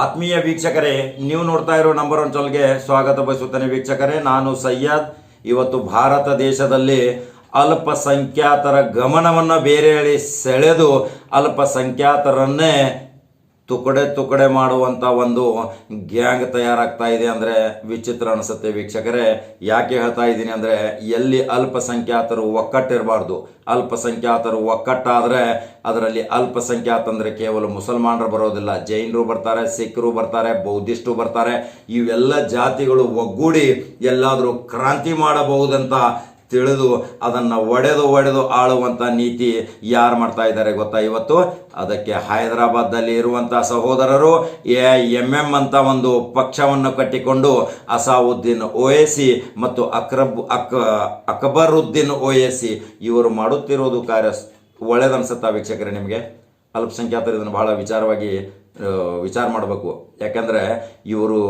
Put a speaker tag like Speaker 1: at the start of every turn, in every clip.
Speaker 1: ಆತ್ಮೀಯ ವೀಕ್ಷಕರೇ, ನೀವು ನೋಡ್ತಾ ಇರೋ ನಂಬರ್ ಒನ್ ಚಾನಲ್ಗೆ ಸ್ವಾಗತ ಬಯಸುತ್ತೇನೆ ವೀಕ್ಷಕರೇ. ನಾನು ಸಯ್ಯದ್ ಇವತ್ತು ಭಾರತ ದೇಶದಲ್ಲಿ ಅಲ್ಪಸಂಖ್ಯಾತರ ಗಮನವನ್ನು ಬೇರೆ ಹೇಳಿ ಸೆಳೆದು ಅಲ್ಪಸಂಖ್ಯಾತರನ್ನೇ ತುಕಡೆ ತುಕಡೆ ಮಾಡುವಂಥ ಒಂದು ಗ್ಯಾಂಗ್ ತಯಾರಾಗ್ತಾ ಇದೆ ಅಂದರೆ ವಿಚಿತ್ರ ಅನಿಸುತ್ತೆ ವೀಕ್ಷಕರೇ. ಯಾಕೆ ಹೇಳ್ತಾ ಇದ್ದೀನಿ ಅಂದರೆ ಎಲ್ಲಿ ಅಲ್ಪಸಂಖ್ಯಾತರು ಒಕ್ಕಟ್ಟಿರಬಾರ್ದು. ಅಲ್ಪಸಂಖ್ಯಾತರು ಒಕ್ಕಟ್ಟಾದರೆ ಅದರಲ್ಲಿ ಅಲ್ಪಸಂಖ್ಯಾತ ಅಂದರೆ ಕೇವಲ ಮುಸಲ್ಮಾನರು ಬರೋದಿಲ್ಲ. ಜೈನರು ಬರ್ತಾರೆ, ಸಿಖ್ರು ಬರ್ತಾರೆ, ಬೌದ್ಧಿಸ್ಟು ಬರ್ತಾರೆ. ಇವೆಲ್ಲ ಜಾತಿಗಳು ಒಗ್ಗೂಡಿ ಎಲ್ಲಾದರೂ ಕ್ರಾಂತಿ ಮಾಡಬಹುದಂತ ತಿಳಿದು ಅದನ್ನು ಒಡೆದು ಒಡೆದು ಆಳುವಂಥ ನೀತಿ ಯಾರು ಮಾಡ್ತಾ ಇದ್ದಾರೆ ಗೊತ್ತಾ ಇವತ್ತು? ಅದಕ್ಕೆ ಹೈದರಾಬಾದ್ದಲ್ಲಿ ಇರುವಂಥ ಸಹೋದರರು ಎ ಎಂ ಎಂ ಅಂತ ಒಂದು ಪಕ್ಷವನ್ನು ಕಟ್ಟಿಕೊಂಡು ಅಸಾವುದ್ದೀನ್ ಓಯಸಿ ಮತ್ತು ಅಕ್ರಬ್ ಅಕ್ ಅಕ್ಬರುದ್ದೀನ್ ಓಯಸಿ ಇವರು ಮಾಡುತ್ತಿರುವುದು ಕಾರ್ಯ ಒಳ್ಳೇದನ್ಸುತ್ತಾ ವೀಕ್ಷಕರೇ ನಿಮಗೆ? ಅಲ್ಪಸಂಖ್ಯಾತರು ಇದನ್ನು ಬಹಳ ವಿಚಾರವಾಗಿ ವಿಚಾರ ಮಾಡಬೇಕು. ಯಾಕಂದರೆ ಇವರು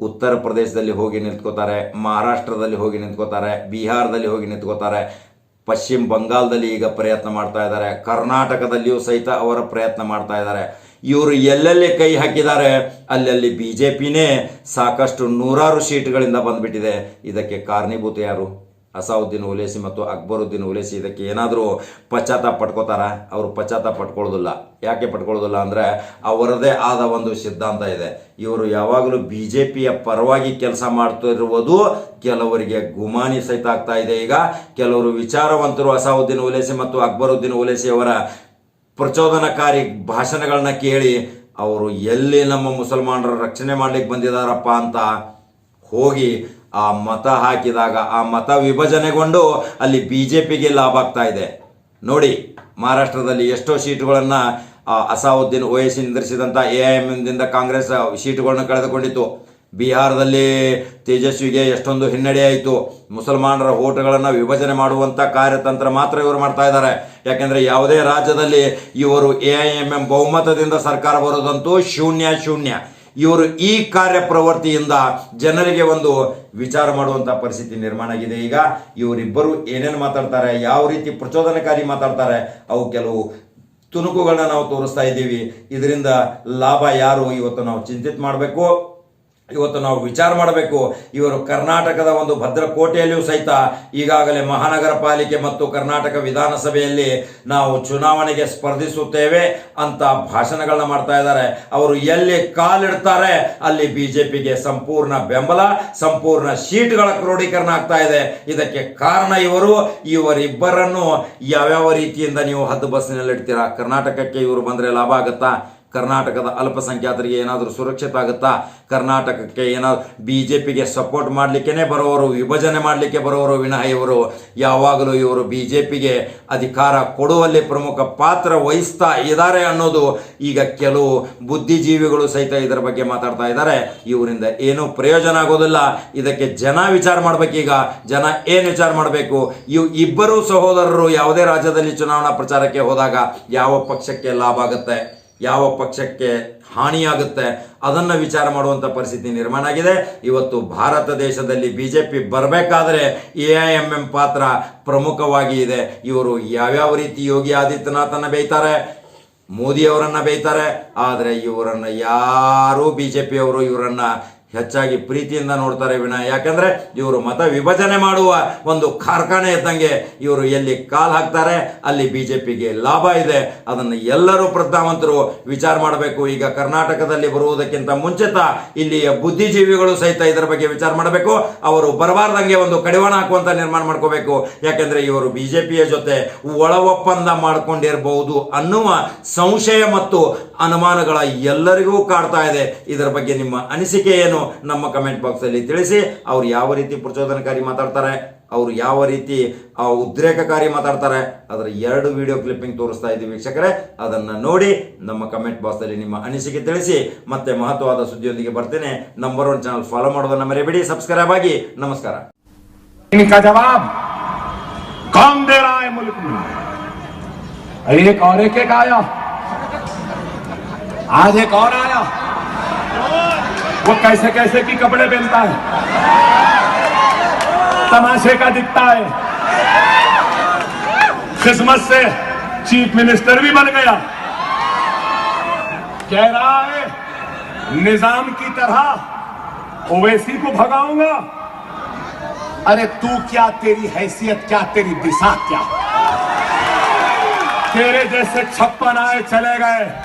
Speaker 1: ಉತ್ತರ ಪ್ರದೇಶದಲ್ಲಿ ಹೋಗಿ ನಿಂತ್ಕೋತಾರೆ, ಮಹಾರಾಷ್ಟ್ರದಲ್ಲಿ ಹೋಗಿ ನಿಂತ್ಕೋತಾರೆ, ಬಿಹಾರದಲ್ಲಿ ಹೋಗಿ ನಿಂತ್ಕೋತಾರೆ, ಪಶ್ಚಿಮ ಬಂಗಾಳದಲ್ಲಿ ಈಗ ಪ್ರಯತ್ನ ಮಾಡ್ತಾ ಇದ್ದಾರೆ, ಕರ್ನಾಟಕದಲ್ಲಿಯೂ ಸಹಿತ ಅವರ ಪ್ರಯತ್ನ ಮಾಡ್ತಾ ಇದ್ದಾರೆ. ಇವರು ಎಲ್ಲೆಲ್ಲಿ ಕೈ ಹಾಕಿದ್ದಾರೆ? ಅಲ್ಲಲ್ಲಿ ಬಿ ಜೆ ಸಾಕಷ್ಟು ನೂರಾರು ಸೀಟ್ಗಳಿಂದ ಬಂದ್ಬಿಟ್ಟಿದೆ. ಇದಕ್ಕೆ ಕಾರಣೀಭೂತ ಯಾರು? ಅಸಾವುದ್ದೀನ್ ಓಲೇಸಿ ಮತ್ತು ಅಕ್ಬರುದ್ದೀನ್ ಉಲೇಸಿ ಇದಕ್ಕೆ ಏನಾದರೂ ಪಶ್ಚಾತ್ತಾಪ ಪಟ್ಕೋತಾರ? ಅವರು ಪಶ್ಚಾತ್ತಾಪ ಪಟ್ಕೊಳ್ಳೋದಿಲ್ಲ. ಯಾಕೆ ಪಟ್ಕೊಳ್ಳೋದಿಲ್ಲ ಅಂದರೆ ಅವರದೇ ಆದ ಒಂದು ಸಿದ್ಧಾಂತ ಇದೆ. ಇವರು ಯಾವಾಗಲೂ ಬಿ ಜೆ ಪಿಯ ಪರವಾಗಿ ಕೆಲಸ ಮಾಡ್ತಿರುವುದು ಕೆಲವರಿಗೆ ಗುಮಾನಿ ಸಹಿತ ಆಗ್ತಾ ಇದೆ. ಈಗ ಕೆಲವರು ವಿಚಾರವಂತರು ಅಸಾವುದ್ದೀನ್ ಓಲೇಸಿ ಮತ್ತು ಅಕ್ಬರುದ್ದೀನ್ ಉಲೇಸಿ ಅವರ ಪ್ರಚೋದನಕಾರಿ ಭಾಷಣಗಳನ್ನ ಕೇಳಿ ಅವರು ಎಲ್ಲಿ ನಮ್ಮ ಮುಸಲ್ಮಾನರ ರಕ್ಷಣೆ ಮಾಡ್ಲಿಕ್ಕೆ ಬಂದಿದ್ದಾರಪ್ಪ ಅಂತ ಹೋಗಿ ಆ ಮತ ಹಾಕಿದಾಗ ಆ ಮತ ವಿಭಜನೆಗೊಂಡು ಅಲ್ಲಿ ಬಿ ಜೆ ಪಿಗೆ ಲಾಭ ಆಗ್ತಾ ಇದೆ. ನೋಡಿ, ಮಹಾರಾಷ್ಟ್ರದಲ್ಲಿ ಎಷ್ಟೋ ಸೀಟುಗಳನ್ನು ಅಸಾವುದ್ದೀನ್ ಓಯಸಿ ನಿಂದಿರಿಸಿದಂಥ ಎ ಐ ಎಂದಿಂದ ಕಾಂಗ್ರೆಸ್ ಸೀಟುಗಳನ್ನು ಕಳೆದುಕೊಂಡಿತ್ತು. ಬಿಹಾರದಲ್ಲಿ ತೇಜಸ್ವಿಗೆ ಎಷ್ಟೊಂದು ಹಿನ್ನಡೆ ಆಯಿತು. ಮುಸಲ್ಮಾನರ ಓಟುಗಳನ್ನು ವಿಭಜನೆ ಮಾಡುವಂಥ ಕಾರ್ಯತಂತ್ರ ಮಾತ್ರ ಇವರು ಮಾಡ್ತಾ ಇದ್ದಾರೆ. ಯಾಕೆಂದರೆ ಯಾವುದೇ ರಾಜ್ಯದಲ್ಲಿ ಇವರು ಎ ಐ ಎಂ ಎಂ ಬಹುಮತದಿಂದ ಸರ್ಕಾರ ಬರೋದಂತೂ ಶೂನ್ಯ ಶೂನ್ಯ. ಇವರು ಈ ಕಾರ್ಯ ಪ್ರವೃತ್ತಿಯಿಂದ ಜನರಿಗೆ ಒಂದು ವಿಚಾರ ಮಾಡುವಂಥ ಪರಿಸ್ಥಿತಿ ನಿರ್ಮಾಣ ಆಗಿದೆ. ಈಗ ಇವರಿಬ್ಬರು ಏನೇನು ಮಾತಾಡ್ತಾರೆ, ಯಾವ ರೀತಿ ಪ್ರಚೋದನಕಾರಿ ಮಾತಾಡ್ತಾರೆ, ಅವು ಕೆಲವು ತುಣುಕುಗಳನ್ನ ನಾವು ತೋರಿಸ್ತಾ ಇದ್ದೀವಿ. ಇದರಿಂದ ಲಾಭ ಯಾರು ಇವತ್ತು ನಾವು ಚಿಂತಿತ ಮಾಡಬೇಕು. ಇವತ್ತು ನಾವು ವಿಚಾರ ಮಾಡಬೇಕು. ಇವರು ಕರ್ನಾಟಕದ ಒಂದು ಭದ್ರಕೋಟೆಯಲ್ಲಿಯೂ ಸಹಿತ ಈಗಾಗಲೇ ಮಹಾನಗರ ಪಾಲಿಕೆ ಮತ್ತು ಕರ್ನಾಟಕ ವಿಧಾನಸಭೆಯಲ್ಲಿ ನಾವು ಚುನಾವಣೆಗೆ ಸ್ಪರ್ಧಿಸುತ್ತೇವೆ ಅಂತ ಭಾಷಣಗಳನ್ನ ಮಾಡ್ತಾ ಇದ್ದಾರೆ. ಅವರು ಎಲ್ಲಿ ಕಾಲಿಡ್ತಾರೆ ಅಲ್ಲಿ ಬಿಜೆಪಿಗೆ ಸಂಪೂರ್ಣ ಬೆಂಬಲ, ಸಂಪೂರ್ಣ ಸೀಟ್ಗಳ ಕ್ರೋಢೀಕರಣ ಆಗ್ತಾ ಇದೆ. ಇದಕ್ಕೆ ಕಾರಣ ಇವರು, ಇವರಿಬ್ಬರನ್ನು ಯಾವ್ಯಾವ ರೀತಿಯಿಂದ ನೀವು ಹದ್ದು ಬಸ್ಸಿನಲ್ಲಿ ಇಡ್ತೀರಾ? ಕರ್ನಾಟಕಕ್ಕೆ ಇವರು ಬಂದರೆ ಲಾಭ ಆಗುತ್ತಾ? ಕರ್ನಾಟಕದ ಅಲ್ಪಸಂಖ್ಯಾತರಿಗೆ ಏನಾದರೂ ಸುರಕ್ಷಿತ ಆಗುತ್ತಾ? ಕರ್ನಾಟಕಕ್ಕೆ ಏನಾದ್ರು ಬಿ ಜೆ ಪಿಗೆ ಸಪೋರ್ಟ್ ಮಾಡಲಿಕ್ಕೇ ಬರೋರು, ವಿಭಜನೆ ಮಾಡಲಿಕ್ಕೆ ಬರೋರು ವಿನಃ ಇವರು. ಯಾವಾಗಲೂ ಇವರು ಬಿ ಜೆ ಪಿಗೆ ಅಧಿಕಾರ ಕೊಡುವಲ್ಲಿ ಪ್ರಮುಖ ಪಾತ್ರ ವಹಿಸ್ತಾ ಇದ್ದಾರೆ ಅನ್ನೋದು ಈಗ ಕೆಲವು ಬುದ್ಧಿಜೀವಿಗಳು ಸಹಿತ ಇದರ ಬಗ್ಗೆ ಮಾತಾಡ್ತಾ ಇದ್ದಾರೆ. ಇವರಿಂದ ಏನೂ ಪ್ರಯೋಜನ ಆಗೋದಿಲ್ಲ. ಇದಕ್ಕೆ ಜನ ವಿಚಾರ ಈಗ ಜನ ಏನು ವಿಚಾರ ಮಾಡಬೇಕು? ಇವು ಇಬ್ಬರು ಸಹೋದರರು ಯಾವುದೇ ರಾಜ್ಯದಲ್ಲಿ ಚುನಾವಣಾ ಪ್ರಚಾರಕ್ಕೆ ಹೋದಾಗ ಯಾವ ಪಕ್ಷಕ್ಕೆ ಲಾಭ ಆಗುತ್ತೆ? ಯಾವ ಪಕ್ಷಕ್ಕೆ ಹಾನಿಯಾಗುತ್ತೆ ಅದನ್ನ ವಿಚಾರ ಮಾಡುವಂಥ ಪರಿಸ್ಥಿತಿ ನಿರ್ಮಾಣ ಆಗಿದೆ. ಇವತ್ತು ಭಾರತ ದೇಶದಲ್ಲಿ ಬಿ ಜೆ ಪಿ ಬರಬೇಕಾದ್ರೆ ಎ ಐ ಎಂ ಎಂ ಪಾತ್ರ ಪ್ರಮುಖವಾಗಿ ಇದೆ. ಇವರು ಯಾವ್ಯಾವ ರೀತಿ ಯೋಗಿ ಆದಿತ್ಯನಾಥನ ಬೇಯ್ತಾರೆ? ಮೋದಿಯವರನ್ನ ಬೇಯ್ತಾರೆ. ಆದರೆ ಇವರನ್ನ ಯಾರೂ ಬಿ ಜೆ ಪಿಯವರು ಇವರನ್ನ ಹೆಚ್ಚಾಗಿ ಪ್ರೀತಿಯಿಂದ ನೋಡ್ತಾರೆ ವಿನ ಯಾಕಂದ್ರೆ ಇವರು ಮತ ವಿಭಜನೆ ಮಾಡುವ ಒಂದು ಕಾರ್ಖಾನೆ ಇದ್ದಂಗೆ ಇವರು ಎಲ್ಲಿ ಕಾಲ್ ಹಾಕ್ತಾರೆ, ಅಲ್ಲಿ ಬಿಜೆಪಿಗೆ ಲಾಭ ಇದೆ. ಅದನ್ನು ಎಲ್ಲರೂ ಪ್ರಜ್ಞಾವಂತರು ವಿಚಾರ ಮಾಡಬೇಕು. ಈಗ ಕರ್ನಾಟಕದಲ್ಲಿ ಬರುವುದಕ್ಕಿಂತ ಮುಂಚಿತ ಇಲ್ಲಿಯ ಬುದ್ಧಿಜೀವಿಗಳು ಸಹಿತ ಇದರ ಬಗ್ಗೆ ವಿಚಾರ ಮಾಡಬೇಕು. ಅವರು ಬರಬಾರ್ದಂಗೆ ಒಂದು ಕಡಿವಾಣ ಹಾಕುವಂತ ನಿರ್ಮಾಣ ಮಾಡ್ಕೋಬೇಕು. ಯಾಕಂದ್ರೆ ಇವರು ಬಿಜೆಪಿಯ ಜೊತೆ ಒಳ ಒಪ್ಪಂದ ಮಾಡಿಕೊಂಡಿರಬಹುದು ಅನ್ನುವ ಸಂಶಯ ಮತ್ತು ಅನುಮಾನಗಳ ಎಲ್ಲರಿಗೂ ಕಾಡ್ತಾ ಇದೆ. ಇದರ ಬಗ್ಗೆ ನಿಮ್ಮ ಅನಿಸಿಕೆ ಏನು? ನಮ್ಮ ಕಮೆಂಟ್ ಬಾಕ್ಸ್ ಅಲ್ಲಿ ತಿಳಿಸಿ ಅವ್ರು ಯಾವ ರೀತಿ ಪ್ರಚೋದನಕಾರಿ ಮಾತಾಡ್ತಾರೆ ಅವರು ಯಾವ ರೀತಿ ಆ, ಉದ್ರೇಕಕಾರಿ ಮಾತಾಡ್ತಾರೆ ಅದರ ಎರಡು ವಿಡಿಯೋ ಕ್ಲಿಪ್ಪಿಂಗ್ ತೋರಿಸ್ತಾ ಇದ್ದೀವಿ ವೀಕ್ಷಕರೇ ಅದನ್ನ ನೋಡಿ ನಮ್ಮ ಕಮೆಂಟ್ ಬಾಕ್ಸ್ ಅಲ್ಲಿ ನಿಮ್ಮ ಅನಿಸಿಕೆ ತಿಳಿಸಿ ಮತ್ತೆ ಮಹತ್ವವಾದ ಸುದ್ದಿಯೊಂದಿಗೆ ಬರ್ತೇನೆ ನಂಬರ್ ಒನ್ ಚಾನಲ್ ಫಾಲೋ ಮಾಡೋದನ್ನ ಮರೆಯಬೇಡಿ ಸಬ್ಸ್ಕ್ರೈಬ್ ಆಗಿ ನಮಸ್ಕಾರ
Speaker 2: इनका जवाब कौन दे रहा है मुल्क में एक और एक एक आया आज एक और आया وہ کیسے کیسے کی کپڑے پہنتا ہے؟ تماشے کا دکھتا ہے۔ قسمت سے چیف منسٹر بھی بن گیا۔ کہہ رہا ہے، نظام کی طرح اویسی کو بھگاؤں گا۔ ارے تو کیا تیری حیثیت، کیا تیری دشا کیا؟ تیرے جیسے چھپن آئے چلے گئے۔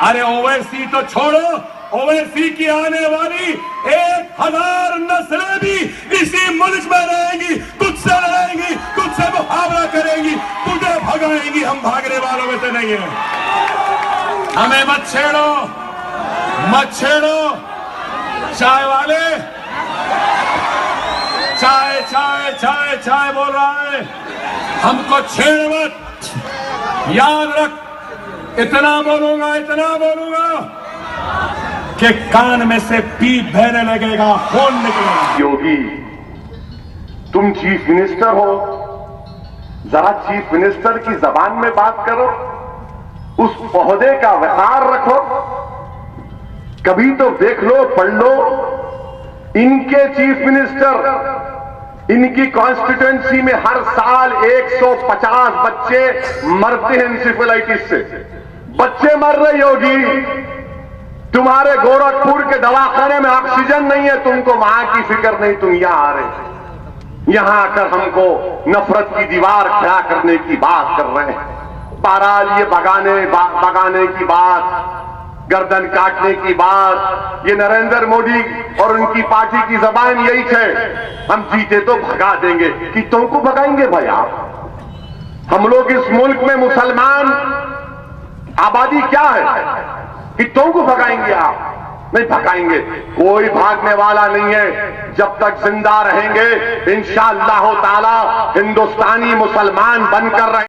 Speaker 2: ارے اویسی تو چھوڑو۔ اویسی کی آنے والی ایک ہزار نسلیں بھی اسی ملک میں رہیں گی تجھ سے رہیں گی تجھ سے محاورہ کریں گی تجھے بھگائیں گی، ہم بھاگنے والوں میں سے نہیں ہیں۔ ہمیں مت چھیڑو مت چھیڑو۔ چائے والے، چائے چائے چائے چائے بول رہا ہے۔ ہم کو چھیڑ مت۔ یاد رکھ، اتنا بولوں گا، اتنا بولوں
Speaker 3: گا۔ کہ کان میں سے پیپ بہنے لگے گا، خون نکلے گا۔ یوگی، تم چیف منسٹر ہو۔ ذرا چیف منسٹر کی زبان میں بات کرو۔ اس پہدے کا وحار رکھو۔ کبھی تو دیکھ لو، پڑھ لو۔ ان کے چیف منسٹر، ان کی کانسٹیٹنسی میں ہر سال ایک سو پچاس بچے مرتے ہیں انسیفلائٹس سے۔ بچے مر رہے ہوگی تمہارے گورکھپور کے دواخانے میں آکسیجن نہیں ہے، تم کو وہاں کی فکر نہیں، تم یہاں آ رہے یہاں آ کر ہم کو نفرت کی دیوار کھڑا کرنے کی بات کر رہے ہیں۔ پارال یہ بگانے بگانے کی بات، گردن کاٹنے کی بات، یہ نریندر مودی اور ان کی پارٹی کی زبان یہی ہے ہم جیتے تو بھگا دیں گے۔ کہ تم کو بھگائیں گے بھائی آپ؟ ہم لوگ اس ملک میں مسلمان، آبادی کیا ہے؟ کتوں کو بھگائیں گے آپ؟ نہیں بھگائیں گے۔ کوئی بھاگنے والا نہیں ہے۔ جب تک زندہ رہیں گے، انشاءاللہ تعالی ہندوستانی مسلمان بن کر رہیں